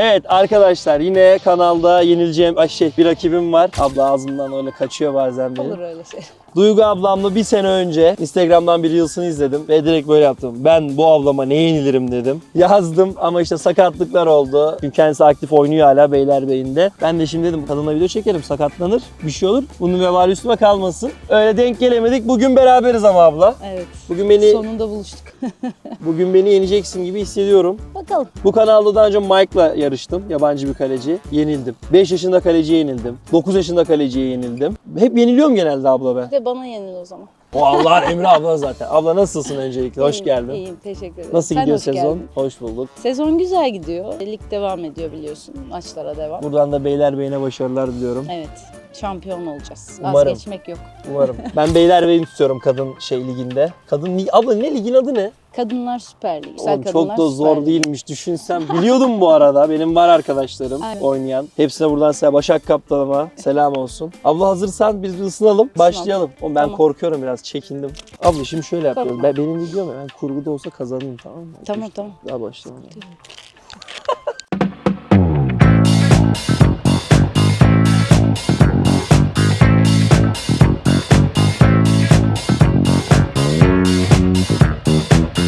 Evet arkadaşlar yine kanalda yenileceğim ay şey bir rakibim var. Abla ağzımdan öyle kaçıyor bazen benim. Olur öyle şey. Duygu ablamla bir sene önce Instagram'dan bir Reels'ını izledim ve direkt böyle yaptım. Ben bu ablama ne yenilirim dedim. Yazdım ama işte sakatlıklar oldu. Çünkü kendisi aktif oynuyor hala Beylerbeyi'nde. Ben de şimdi dedim kadınla video çekerim sakatlanır bir şey olur. Bunun vebali üstüme kalmasın. Öyle denk gelemedik. Bugün beraberiz ama abla. Evet. Bugün beni Sonunda buluştuk. bugün beni yeneceksin gibi hissediyorum. Bakalım. Bu kanalda daha önce Mike'la yarıştım. Yabancı bir kaleci. Yenildim. 5 yaşında kaleciye yenildim. 9 yaşında kaleciye yenildim. Hep yeniliyorum genelde abla ben. Bir de bana yenil o zaman. O Allah Emre abla zaten. Abla nasılsın öncelikle? Hoş geldin. İyiyim teşekkür ederim. Nasıl Sen gidiyor hoş sezon? geldin. Hoş bulduk. Sezon güzel gidiyor. Lig devam ediyor biliyorsun. Maçlara devam. Buradan da Beylerbeyi'ne başarılar diliyorum. Evet. Şampiyon olacağız. Umarım. Vazgeçmek yok. Umarım. ben Beylerbeyi'ni tutuyorum kadın şey liginde. Kadın lig... Abla ne ligin adı ne? Kadınlar Süper Lig. Güzel Oğlum Kadınlar çok da Süper zor Lig. değilmiş düşünsem. Biliyordum bu arada. Benim var arkadaşlarım Aynen. oynayan. Hepsine buradan selam. Başak kaptanıma selam olsun. Abla hazırsan biz bir ısınalım. Başlayalım. Oğlum ben Tamam. korkuyorum biraz. Çekindim. Abla şimdi şöyle yapıyorum. Korkma. Ben, benim videom ya. Ben kurguda olsa kazanayım tamam mı? Tamam tamam. Daha başlayalım.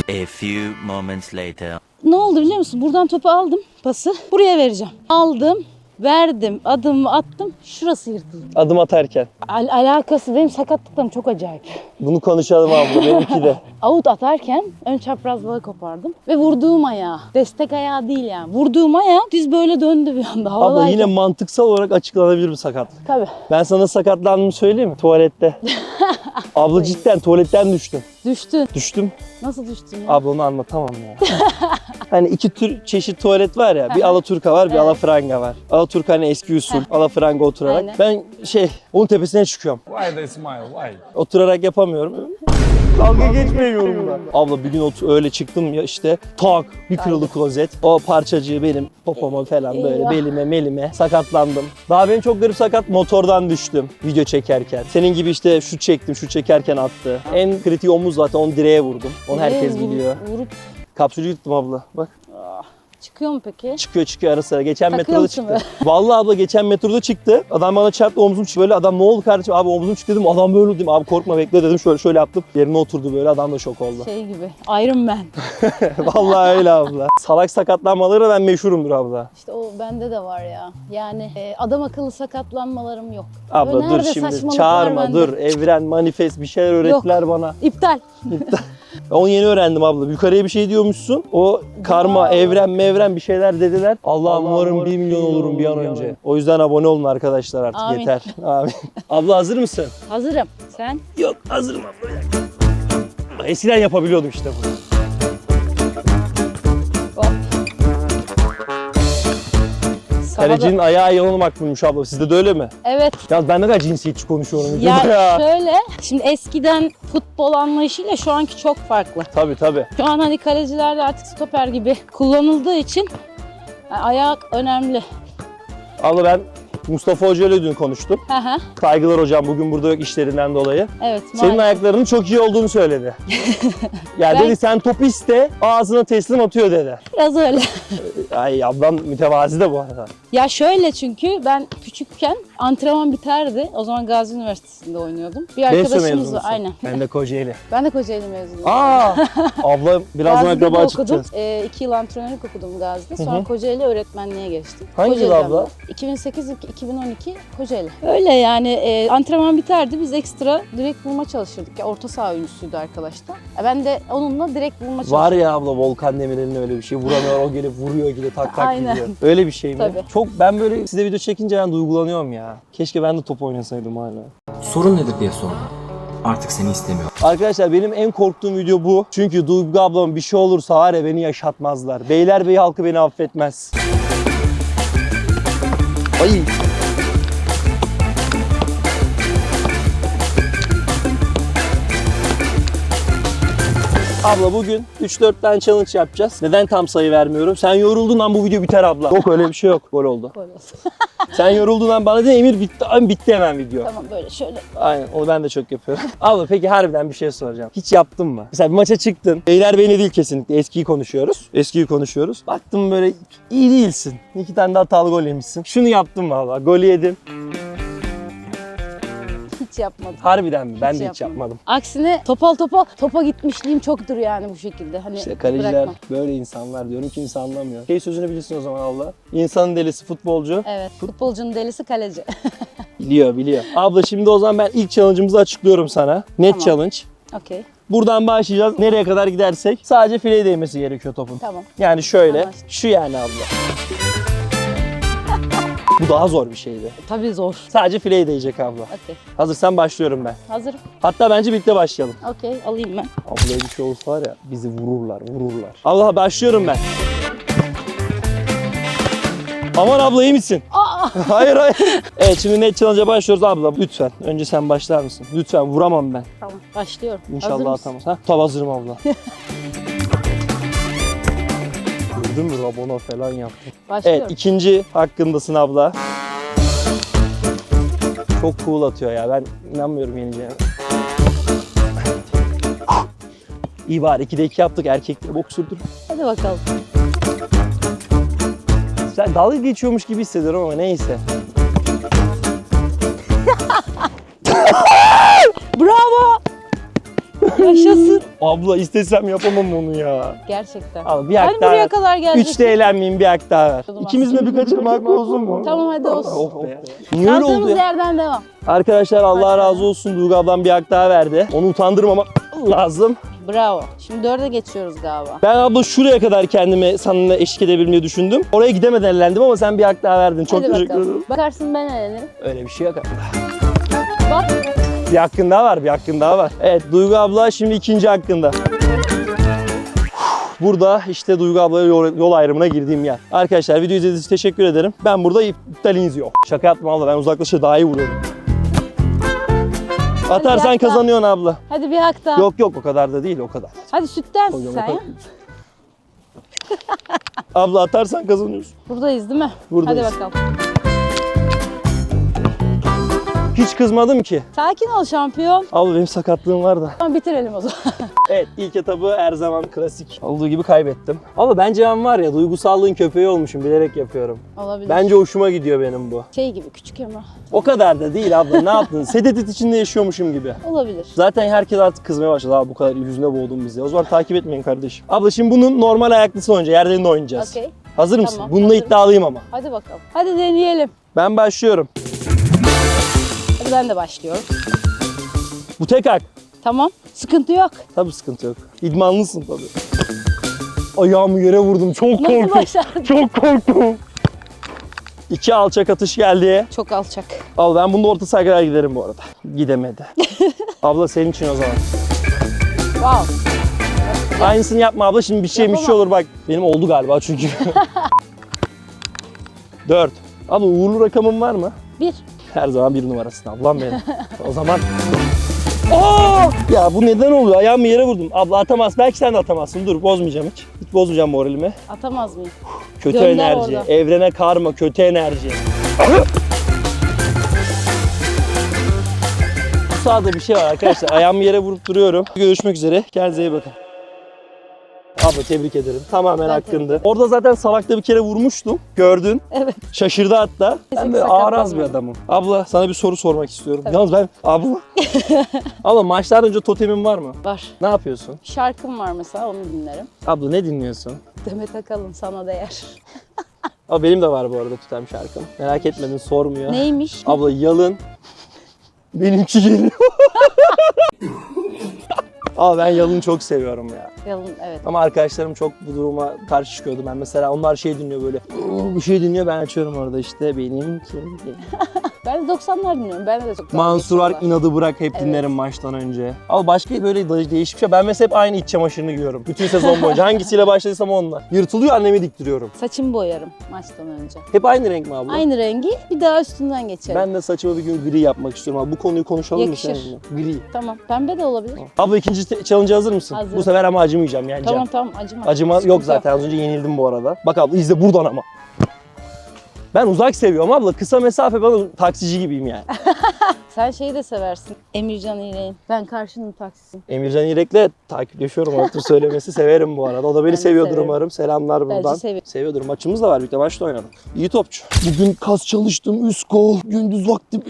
A few moments later. Ne oldu biliyor musun? Buradan topu aldım pası. Buraya vereceğim. Aldım. Verdim. Adımı attım. Şurası yırtıldı. Adım atarken. Al- alakası benim sakatlıklarım çok acayip. Bunu konuşalım abla. Benimki de. Avut atarken ön çaprazlığı kopardım. Ve vurduğum ayağı. Destek ayağı değil yani. Vurduğum ayağı diz böyle döndü bir anda. Abla yine mantıksal olarak açıklanabilir bir sakatlık. Tabii. Ben sana sakatlandığımı söyleyeyim mi? Tuvalette. Abla cidden tuvaletten düştüm. Düştün. Düştüm. Nasıl düştün ya? Abla onu anlatamam ya. hani iki tür çeşit tuvalet var ya. Bir. Alaturka var, bir Evet. Alafranga var. Alaturka hani eski usul. Alafranga oturarak. Aynen. Ben şey, onun tepesine çıkıyorum. Why they smile? Why? Oturarak yapamıyorum. Dalga geçmiyorum da. Abla bir gün öyle çıktım ya işte tak bir kırıldı klozet. O parçacığı benim popoma falan böyle belime melime sakatlandım. Daha benim çok garip sakat motordan düştüm video çekerken. Senin gibi işte şu çektim şu çekerken attı. En kritik omuz zaten onu direğe vurdum. Onu herkes biliyor. Vurup Kapsülü yuttum abla. Bak çıkıyor mu peki? çıkıyor çıkıyor ara sıra. Geçen Takıyor metroda musun çıktı. Vallahi abla geçen metroda çıktı. Adam bana çarptı omzum çıktı. Böyle adam ne oldu kardeşim? Abi omzum çıktı dedim. Adam böyle oldu dedim. Abi korkma bekle dedim. Şöyle şöyle yaptım. Yerine oturdu böyle. Adam da şok oldu. Şey gibi. Iron Man. Vallahi öyle abla. Salak sakatlanmaları ben meşhurumdur abla. İşte o bende de var ya. Yani e, adam akıllı sakatlanmalarım yok. Abla Böyle dur nerede şimdi saçmalık var çağırma bende? dur. Evren, manifest bir şeyler öğrettiler bana. İptal. Ben onu yeni öğrendim abla. Yukarıya bir şey diyormuşsun. O karma, evren, mevren bir şeyler dediler. Allah'ım umarım 1 milyon olurum bir an önce. O yüzden abone olun arkadaşlar artık Amin. yeter. Amin. abla hazır mısın? Hazırım. Sen? Yok hazırım abla. Eskiden yapabiliyordum işte bunu. Kalecinin ayağı yalanı makbulmuş abla. Sizde de öyle mi? Evet. Yalnız ben ne kadar cinsiyetçi konuşuyorum Ya, ya. şöyle, şimdi eskiden futbol anlayışıyla şu anki çok farklı. Tabii tabii. Şu an hani kaleciler de artık stoper gibi kullanıldığı için yani ayak önemli. Abla ben Mustafa Hoca ile dün konuştum. Aha. Saygılar hocam bugün burada yok işlerinden dolayı. Evet. Senin maalesef. ayaklarının çok iyi olduğunu söyledi. yani ben... dedi sen top iste ağzına teslim atıyor dedi. Biraz öyle. Ay ablam mütevazi de bu arada. Ya şöyle çünkü ben küçükken antrenman biterdi. O zaman Gazi Üniversitesi'nde oynuyordum. Bir arkadaşımız var. Aynen. Ben de Kocaeli. Ben de Kocaeli mezunuyum. Aa! abla birazdan akraba çıkacağız. E, ee, iki yıl antrenörlük okudum Gazi'de. Sonra Hı -hı. Kocaeli öğretmenliğe geçtim. Hangi yıl abla? 2008 2012 Kocaeli. Öyle yani e, antrenman biterdi biz ekstra direkt vurma çalışırdık. Ya, orta saha oyuncusuydu arkadaş da. E, ben de onunla direkt vurma çalıştım. Var ya abla Volkan Demirel'in öyle bir şey vuramıyor o gelip vuruyor gibi tak tak Aynen. gidiyor. Öyle bir şey mi? Tabii. Çok ben böyle size video çekince ben duygulanıyorum ya. Keşke ben de top oynasaydım hala. Sorun nedir diye sordum artık seni istemiyor. Arkadaşlar benim en korktuğum video bu. Çünkü Duygu ablam bir şey olursa var ya beni yaşatmazlar. beyler Beylerbeyi halkı beni affetmez. Ay Abla bugün 3-4 tane challenge yapacağız. Neden tam sayı vermiyorum? Sen yoruldun lan bu video biter abla. Yok öyle bir şey yok. Gol oldu. Böyle olsun. Sen yoruldun lan bana de Emir bitti. Abi bitti hemen video. tamam böyle şöyle. Aynen onu ben de çok yapıyorum. Abla peki harbiden bir şey soracağım. Hiç yaptın mı? Mesela bir maça çıktın. Beyler beni değil kesinlikle. Eskiyi konuşuyoruz. Eskiyi konuşuyoruz. Baktım böyle iyi değilsin. İki tane de hatalı gol yemişsin. Şunu yaptın mı abla? Golü yedin. Hiç yapmadım. Harbiden mi? Ben de hiç yapmadım. yapmadım. Aksine topal topa topa gitmişliğim çoktur yani bu şekilde. Hani İşte kaleciler bırakmam. böyle insanlar diyorum kimse anlamıyor. Şey sözünü bilirsin o zaman abla. İnsanın delisi futbolcu. Evet. Futbolcunun delisi kaleci. Biliyor biliyor. Abla şimdi o zaman ben ilk challenge'ımızı açıklıyorum sana. Net Tamam. challenge. Okey. Buradan başlayacağız. Nereye kadar gidersek sadece fileye değmesi gerekiyor topun. Tamam. Yani şöyle. Anlaştık. Şu yani abla. Bu daha zor bir şeydi. Tabii zor. Sadece fileye değecek abla. Okey. Hazırsan başlıyorum ben. Hazırım. Hatta bence birlikte başlayalım. Okey. Alayım ben. Abla bir şey olsa var ya bizi vururlar, vururlar. Allah başlıyorum ben. Aman abla iyi misin? hayır hayır. Evet şimdi net challenge'a başlıyoruz abla. Lütfen. Önce sen başlar mısın? Lütfen vuramam ben. Tamam. Başlıyorum. Hazır İnşallah mısın? atamaz. Ha? Tabii hazırım abla. Gördün mü Rabona falan yaptı. Başlıyorum. Evet ikinci hakkındasın abla. Çok cool atıyor ya ben inanmıyorum yeneceğine. İyi bari 2'de 2 yaptık erkekleri bok sürdür. Hadi bakalım. Sen dalga geçiyormuş gibi hissediyorum ama neyse. Bravo. Yaşasın. Abla istesem yapamam onu ya. Gerçekten. Abi bir hak daha buraya ver. kadar geldim. Üçte eğlenmeyeyim bir hak daha ver. Tamam. İkimiz de bir kaçırma hakkı olsun mu? Tamam hadi olsun. Oh be. Niye öyle oldu Kaldığımız ya? yerden devam. Arkadaşlar Allah razı olsun Duygu ablam bir hak daha verdi. Onu utandırmamak lazım. Bravo. Şimdi dörde geçiyoruz galiba. Ben abla şuraya kadar kendime seninle eşlik edebilirim diye düşündüm. Oraya gidemeden elendim ama sen bir hak daha verdin. Çok Hadi teşekkür bakalım. ederim. Bakarsın ben eğlenirim. Öyle bir şey yok. Bak. Bir hakkın daha var, bir hakkın daha var. Evet Duygu abla şimdi ikinci hakkında. Burada işte Duygu ablaya yol, yol ayrımına girdiğim yer. Arkadaşlar video izlediğiniz için teşekkür ederim. Ben burada iptaliniz yok. Şaka yaptım abla ben uzaklaşa daha iyi vuruyorum. Atarsan kazanıyorsun abla. Hadi bir hak daha. Yok yok o kadar da değil o kadar. Hadi sütten Hocam, o sen kadar. abla atarsan kazanıyorsun. Buradayız değil mi? Buradayız. Hadi bakalım. Hiç kızmadım ki. Sakin ol şampiyon. Abla benim sakatlığım var da. Tamam bitirelim o zaman. Evet ilk etabı her zaman klasik. Olduğu gibi kaybettim. Ama bence ben var ya duygusallığın köpeği olmuşum bilerek yapıyorum. Olabilir. Bence hoşuma gidiyor benim bu. Şey gibi küçük ama. O kadar da değil abla ne yaptın? Sedetit içinde yaşıyormuşum gibi. Olabilir. Zaten herkes artık kızmaya başladı. Abi bu kadar yüzüne boğdun bizi. O zaman takip etmeyin kardeşim. Abla şimdi bunun normal ayaklısı oynayacağız. Yerlerinde oynayacağız. Okey. Hazır mısın? Tamam, Bununla hazırım. iddialıyım ama. Hadi bakalım. Hadi deneyelim. Ben başlıyorum. Ben de başlıyorum. Bu tek hak. Tamam. Sıkıntı yok. Tabii sıkıntı yok. İdmanlısın tabii. Ayağımı yere vurdum. Çok Nasıl korktum. başardın? Çok korktum. İki alçak atış geldi. Çok alçak. Abla ben bunda orta sahaya kadar giderim bu arada. Gidemedi. Abla senin için o zaman. Wow. Aynısını yapma abla şimdi bir şey bir şey olur bak. Benim oldu galiba çünkü. Dört. Abla uğurlu rakamın var mı? Bir. Her zaman bir numarasın ablam benim. o zaman... Oo! Ya bu neden oluyor? Ayağımı yere vurdum. Abla atamaz. Belki sen de atamazsın. Dur bozmayacağım hiç. Hiç bozmayacağım moralimi. Atamaz mıyım? Kötü Gönder enerji. orada. Evrene karma. Kötü enerji. Sağda bir şey var arkadaşlar. Ayağımı yere vurup duruyorum. Görüşmek üzere. Kendinize iyi bakın. Abla tebrik ederim. Tamamen Ben hakkındı. Orada zaten salakta bir kere vurmuştum. Gördün. Evet. Şaşırdı hatta. Ben sakatlanmadım. ağraz bir adamım. Abla sana bir soru sormak istiyorum. Tabii. Yalnız ben... Abla. Abla maçlardan önce totemin var mı? Var. Ne yapıyorsun? Şarkım var mesela onu dinlerim. Abla ne dinliyorsun? Demet Akalın sana değer. Ama benim de var bu arada tutem şarkım. Merak etmedin sormuyor. Neymiş? Abla yalın. Benimki geliyor. Ama ben yalını çok seviyorum ya. Yalın evet. Ama arkadaşlarım çok bu duruma karşı çıkıyordu. Ben mesela onlar şey dinliyor böyle "Iı, bir şey dinliyor ben açıyorum orada işte benimki. Ben de 90'lar dinliyorum. Ben de çok Mansur Ark inadı bırak hep Evet. dinlerim maçtan önce. Ama başka böyle de- değişik bir şey. Ben mesela hep aynı iç çamaşırını giyiyorum. Bütün sezon boyunca. Hangisiyle başladıysam onunla. Yırtılıyor annemi diktiriyorum. Saçımı boyarım maçtan önce. Hep aynı renk mi abla? Aynı rengi bir daha üstünden geçerim. Ben de saçımı bir gün gri yapmak istiyorum. Abi bu konuyu konuşalım Yakışır. mı seninle? Gri. Tamam. Pembe de olabilir. Abla ikinci challenge'a hazır mısın? Hazırım. Bu sefer ama acımayacağım yani. Tamam tamam acıma. Acıma Sıkıntı yok zaten. Az önce yenildim bu arada. Bak abla izle buradan ama. Ben uzak seviyorum abla. Kısa mesafe bana taksici gibiyim yani. Sen şeyi de seversin. Emircan İğrek'in. Ben karşının taksisiyim. Emircan İrek'le takipleşiyorum. Artık söylemesi severim bu arada. O da beni Ben seviyordur severim. umarım. Selamlar Bence buradan. seviyor. Seviyordur. Maçımız da var. Birlikte maçta oynadık. İyi topçu. Bugün kas çalıştım. Üst kol. Gündüz vakti.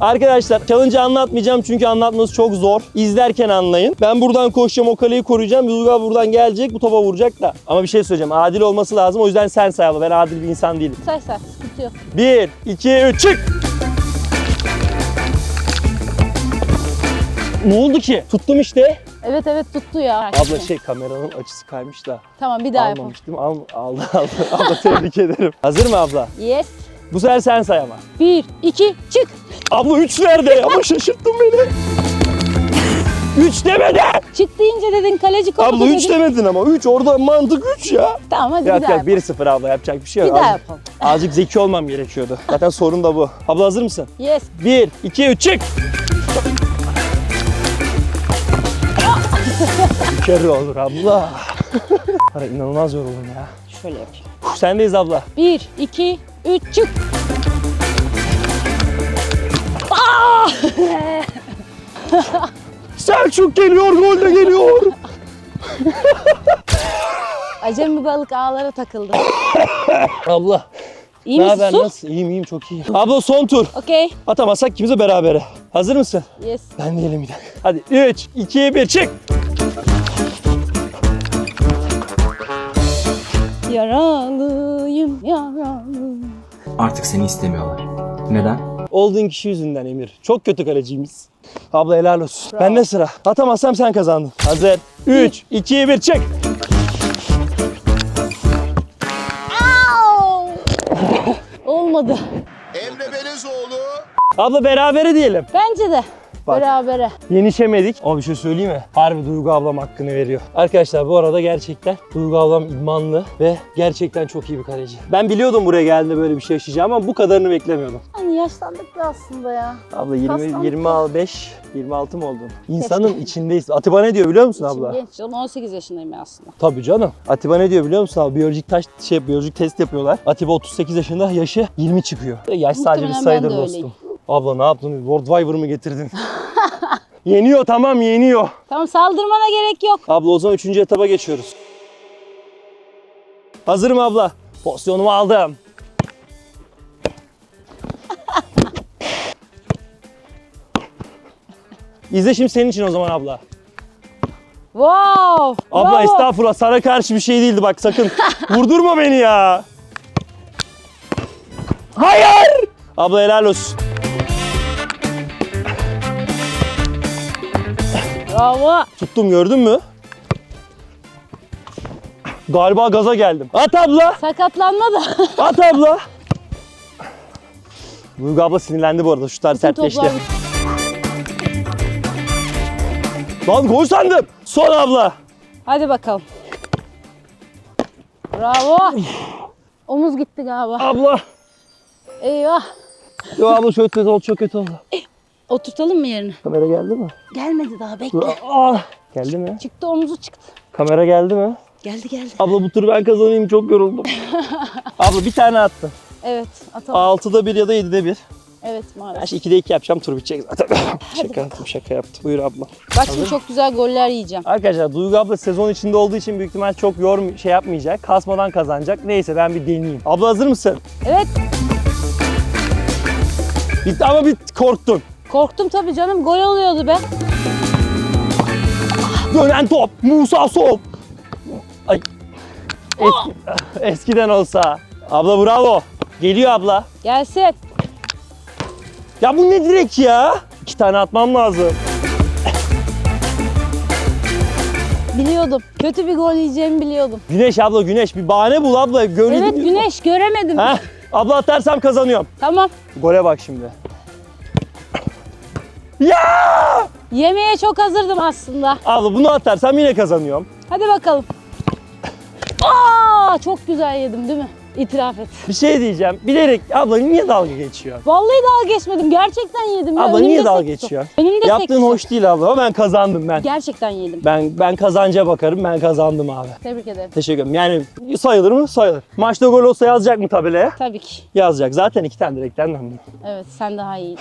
Arkadaşlar challenge'ı anlatmayacağım çünkü anlatması çok zor. İzlerken anlayın. Ben buradan koşacağım o kaleyi koruyacağım. Duygu buradan gelecek bu topa vuracak da. Ama bir şey söyleyeceğim. Adil olması lazım. O yüzden sen say abla. Ben adil bir insan değilim. Say say sıkıntı yok. 1, 2, 3 çık. Ne oldu ki? Tuttum işte. Evet evet tuttu ya. Abla şey kameranın açısı kaymış da. Tamam bir daha yapalım. Almamıştım. Al, aldı aldı. Abla tebrik ederim. Hazır mı abla? Yes. Bu sefer sen say ama. Bir, iki, çık. Abla 3 nerede? Ama şaşırttın beni. 3 demedi. Çık deyince dedin kaleci komuta Abla 3 dedin. demedin ama. 3 orada mantık 3 ya. Tamam hadi Yok bir daha yok yapalım. 1-0 abla yapacak bir şey Bir yok. daha Azıcık, yapalım. azıcık zeki olmam gerekiyordu. Zaten sorun da bu. Abla hazır mısın? Yes. 1, 2, 3 çık. Bir kere olur abla. Ara inanılmaz yoruldum ya. Şöyle yapayım. Uf, sendeyiz abla. Bir, iki, üç, çık. Selçuk geliyor, gol de geliyor. Acemi balık ağlara takıldı. Abla, İyi ne misin haber? su? Nasıl? İyiyim, iyiyim, çok iyiyim. Abla son tur. Okey. Atamazsak ikimiz de berabere. Hazır mısın? Yes. Ben bir dakika. Hadi 3, 2, 1 çık. Yaralıyım, yaralıyım. Artık seni istemiyorlar. Neden? Olduğun kişi yüzünden Emir. Çok kötü kaleciyimiz. Abla helal olsun. Bravo. Bende sıra. Atamazsam sen kazandın. Hazır. 3, 2, 1 çık. Au! Olmadı. Emre Belezoğlu Abla berabere diyelim. Bence de. Bak. Berabere. Yenişemedik. Ama bir şey söyleyeyim mi? Harbi Duygu ablam hakkını veriyor. Arkadaşlar bu arada gerçekten Duygu ablam idmanlı ve gerçekten çok iyi bir kaleci. Ben biliyordum buraya geldiğinde böyle bir şey yaşayacağım ama bu kadarını beklemiyordum. Hani yaşlandık da aslında ya. Abla 20, Kaslandık. 25, 26 mı oldun? İnsanın içindeyiz. Atiba ne diyor biliyor musun abla? Şimdi genç canım 18 yaşındayım ben aslında. Tabii canım. Atiba ne diyor biliyor musun abi? Biyolojik taş şey biyolojik test yapıyorlar. Atiba 38 yaşında, yaşı 20 çıkıyor. Yaş sadece bir Muhtemelen sayıdır de dostum. öyleyim. Abla ne yaptın? World mı getirdin? yeniyor tamam yeniyor. Tamam saldırmana gerek yok. Abla o zaman 3. etaba geçiyoruz. Hazırım abla. Pozisyonumu aldım. İzle şimdi senin için o zaman abla. Wow. Abla bravo. estağfurullah sana karşı bir şey değildi bak sakın. Vurdurma beni ya. Hayır. Abla helal olsun. Bravo. Tuttum gördün mü? Galiba gaza geldim. At abla. Sakatlanma da. At abla. Duygu abla sinirlendi bu arada. Şutlar Bütün sertleşti. Lan gol sandım. Son abla. Hadi bakalım. Bravo. Omuz gitti galiba. Abla. Eyvah. Yo abla çok kötü oldu çok kötü oldu. Oturtalım mı yerine? Kamera geldi mi? Gelmedi daha bekle. Ah. Geldi mi? Çıktı omuzu çıktı. Kamera geldi mi? Geldi geldi. Abla bu turu ben kazanayım çok yoruldum. abla bir tane attın. Evet atalım. 6'da 1 ya da 7'de 1. Evet Ben maalesef. şimdi 2'de 2 yapacağım tur bitecek zaten. şaka yaptım şaka yaptım. Buyur abla. Bak şimdi çok güzel goller yiyeceğim. Arkadaşlar Duygu abla sezon içinde olduğu için büyük ihtimal çok yor şey yapmayacak. Kasmadan kazanacak. Neyse ben bir deneyeyim. Abla hazır mısın? Evet Bitti ama bir korktun. Korktum tabii canım gol oluyordu be. Dönen top. Musa Sol. Ay. Eski, eskiden olsa. Abla bravo. Geliyor abla. Gelsin. Ya bu ne direk ya? İki tane atmam lazım. Biliyordum. Kötü bir gol yiyeceğimi biliyordum. Güneş abla güneş. Bir bahane bul abla. Gönlü Evet güneş göremedim. Ha? Abla atarsam kazanıyorum. Tamam. Gole bak şimdi. Ya! Yemeğe çok hazırdım aslında. Abla bunu atarsam yine kazanıyorum. Hadi bakalım. Aa, çok güzel yedim değil mi? İtiraf et. Bir şey diyeceğim. Bilerek abla niye dalga geçiyor? Vallahi dalga geçmedim. Gerçekten yedim. ya. Abla Önümde niye dalga sekti. geçiyor? Önümde Yaptığın sekti. hoş değil abla ama ben kazandım ben. Gerçekten yedim. Ben ben kazanca bakarım. Ben kazandım abi. Tebrik ederim. Teşekkür ederim. Yani sayılır mı? Sayılır. Maçta gol olsa yazacak mı tabelaya? Tabii ki. Yazacak. Zaten iki tane direkten döndüm. Evet sen daha iyiydin.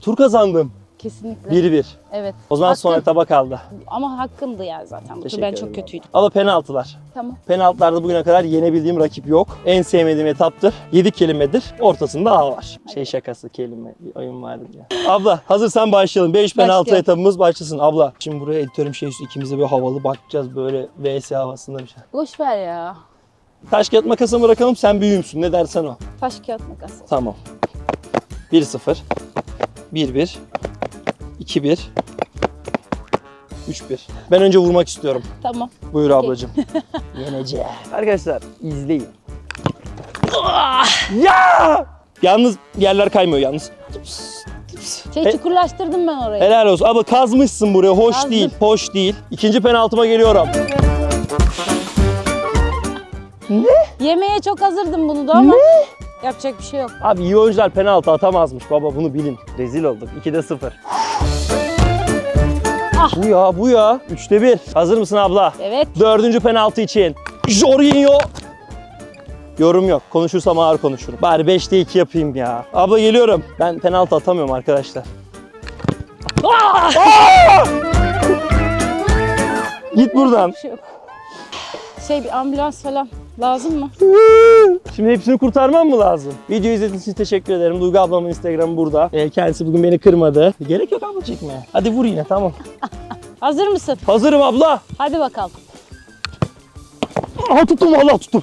Tur kazandım. Kesinlikle. 1-1. Evet. O zaman Hakkın. son etaba kaldı. Ama hakkımdı yani zaten. Bu tur ben çok kötüydüm. Ama penaltılar. Tamam. Penaltılarda bugüne kadar yenebildiğim rakip yok. En sevmediğim etaptır. 7 kelimedir. Ortasında A var. Şey şakası kelime. Bir oyun vardı ya. Abla hazırsan başlayalım. 5 penaltı Başlayalım. etapımız başlasın. Abla şimdi buraya editörüm şey üstü ikimize böyle havalı bakacağız böyle VS havasında bir şey. Boş ver ya. Taş kağıt makası bırakalım sen büyüğümsün ne dersen o. Taş kağıt makas. Tamam. 1-0. 1-1. 2-1. 3-1. Ben önce vurmak istiyorum. Tamam. Buyur ablacığım. Yeneceğim. Arkadaşlar izleyin. ya! Yalnız yerler kaymıyor yalnız. Şey He- çukurlaştırdım ben orayı. Helal olsun. Ama kazmışsın buraya. Hoş Kazdım. değil. Hoş değil. İkinci penaltıma geliyorum. Yemeğe çok hazırdım bunu da ama yapacak bir şey yok. Abi iyi oyuncular penaltı atamazmış baba bunu bilin. Rezil olduk. 2'de 0. Ah. Bu ya bu ya. 3'te 1. Hazır mısın abla? Evet. Dördüncü penaltı için. Jorginho. Yorum yok. Konuşursam ağır konuşurum. Bari 5'te 2 yapayım ya. Abla geliyorum. Ben penaltı atamıyorum arkadaşlar. Aa! Git buradan. Bir şey yok. Şey bir ambulans falan lazım mı? Şimdi hepsini kurtarmam mı lazım? Video izlediğiniz için teşekkür ederim. Duygu ablamın Instagramı burada. Ee, kendisi bugün beni kırmadı. Gerek yok abla çekmeye. Hadi vur yine tamam. Hazır mısın? Hazırım abla. Hadi bakalım. Aha tuttum valla tuttum.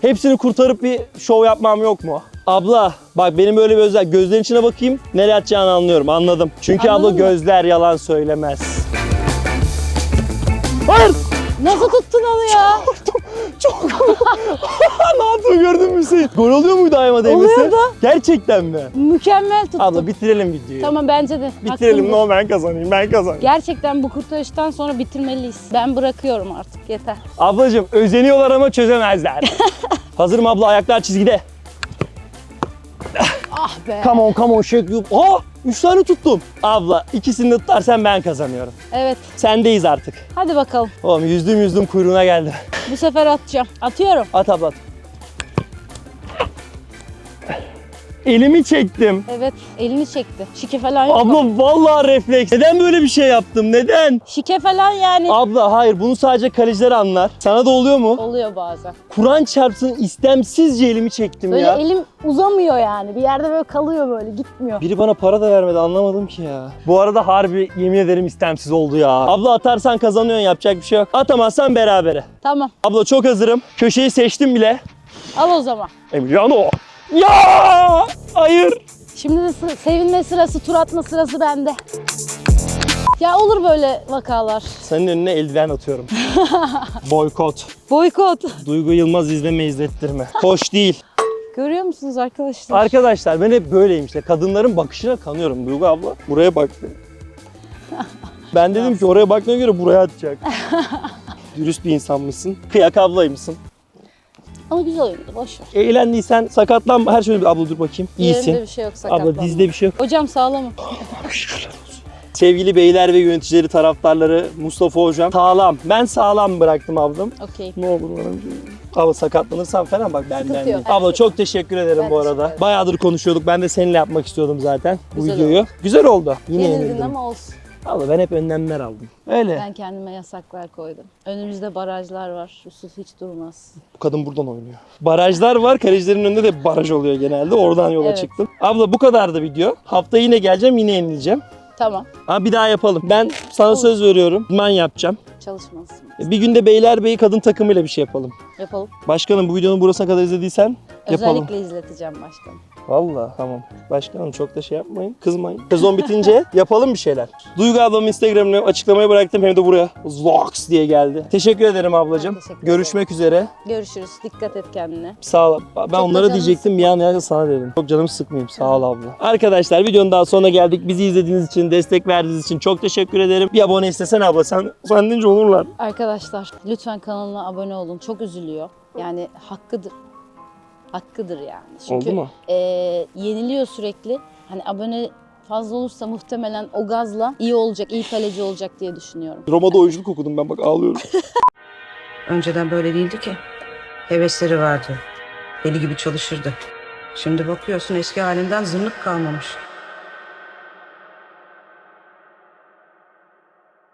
Hepsini kurtarıp bir şov yapmam yok mu? Abla bak benim böyle bir özel gözlerin içine bakayım nereye atacağını anlıyorum anladım. Çünkü Anladın abla mı? gözler yalan söylemez. Hayır! Nasıl tuttun onu ya? Çok Ne yaptığını gördün mü Hüseyin? Gol oluyor muydu ayağıma değmesi? Oluyordu. Gerçekten mi? Mükemmel tuttun. Abla bitirelim videoyu. Tamam bence de. Bitirelim Hakkındı. no ben kazanayım ben kazanayım. Gerçekten bu kurtarıştan sonra bitirmeliyiz. Ben bırakıyorum artık yeter. Ablacığım özeniyorlar ama çözemezler. Hazırım abla ayaklar çizgide. Ah be. Come on come on shake you. Aa 3 tane tuttum. Abla ikisini de tutarsan ben kazanıyorum. Evet. Sendeyiz artık. Hadi bakalım. Oğlum yüzdüm yüzdüm kuyruğuna geldi. Bu sefer atacağım. Atıyorum. At abla at. Elimi çektim. Evet. Elini çekti. Şike falan yok. mu? Abla vallahi refleks. Neden böyle bir şey yaptım? Neden? Şike falan yani. Abla hayır bunu sadece kaleciler anlar. Sana da oluyor mu? Oluyor bazen. Kur'an çarpsın istemsizce elimi çektim Böyle ya. elim uzamıyor yani. Bir yerde böyle kalıyor böyle gitmiyor. Biri bana para da vermedi anlamadım ki ya. Bu arada harbi yemin ederim istemsiz oldu ya. Abla atarsan kazanıyorsun yapacak bir şey yok. Atamazsan berabere. Tamam. Abla çok hazırım. Köşeyi seçtim bile. Al o zaman. Emiliano. Ya! Hayır. Şimdi de sı- sevinme sırası, tur atma sırası bende. Ya olur böyle vakalar. Senin önüne eldiven atıyorum. Boykot. Boykot. Duygu Yılmaz izleme izlettirme. Hoş değil. Görüyor musunuz arkadaşlar? Arkadaşlar ben hep böyleyim işte. Kadınların bakışına kanıyorum. Duygu abla buraya baktı. Ben dedim ki oraya baktığına göre buraya atacak. Dürüst bir insanmışsın. Kıyak ablaymışsın. Ama güzel oyundu boş ver. Eğlendiysen sakatlanma. Her şey bir abla dur bakayım. Yerimde İyisin. bir şey yok sakatlanma. Abla dizde bir şey yok. Hocam sağlam. Sevgili beyler ve yöneticileri, taraftarları, Mustafa hocam. Sağlam. Ben sağlam bıraktım ablam. Okey. Ne olur bana bir şey- Abla sakatlanırsan falan bak benden Sıkıntı değil. yok. Abla çok teşekkür ederim Ben bu teşekkür arada. ederim. Bayağıdır konuşuyorduk. Ben de seninle yapmak istiyordum zaten bu Güzel videoyu. Güzel oldu. Yine Yenildin yenildim. ama olsun. Abla ben hep önlemler aldım. Öyle. Ben kendime yasaklar koydum. Önümüzde barajlar var. Yusuf hiç durmaz. Bu kadın buradan oynuyor. Barajlar var. Kalecilerin önünde de baraj oluyor genelde. Oradan yola Evet. çıktım. Abla bu kadardı video. Hafta yine geleceğim yine yenileceğim. Tamam. Ama bir daha yapalım. Ben sana Olur. söz veriyorum. Ben yapacağım. Çalışmalısın. Bir günde Beylerbeyi kadın takımıyla bir şey yapalım. Yapalım. Başkanım bu videonun burasına kadar izlediysen yapalım. Özellikle izleteceğim başkanım. Valla tamam. Başkanım çok da şey yapmayın. Kızmayın. Sezon bitince yapalım bir şeyler. Duygu ablamın Instagram'ını açıklamaya bıraktım hem de buraya. Zox diye geldi. Teşekkür ederim ablacığım. Ben teşekkür Görüşmek üzere. Görüşürüz. Dikkat et kendine. Sağ ol. Ben da onlara canım diyecektim bir an ya sana dedim. Çok canımı sıkmayayım. Sağ ol abla. Arkadaşlar videonun daha sonuna geldik. Bizi izlediğiniz için, destek verdiğiniz için çok teşekkür ederim. Bir abone istesene abla. Sen, sen deyince olurlar. Arkadaşlar lütfen kanalına abone olun. Çok üzülüyor. Yani hakkıdır. Hakkıdır yani. Çünkü Oldu mu? e, yeniliyor sürekli. Hani abone fazla olursa muhtemelen o gazla iyi olacak, iyi kaleci olacak diye düşünüyorum. Roma'da oyunculuk okudum ben bak ağlıyorum. Önceden böyle değildi ki. Hevesleri vardı. Deli gibi çalışırdı. Şimdi bakıyorsun eski halinden zırnık kalmamış.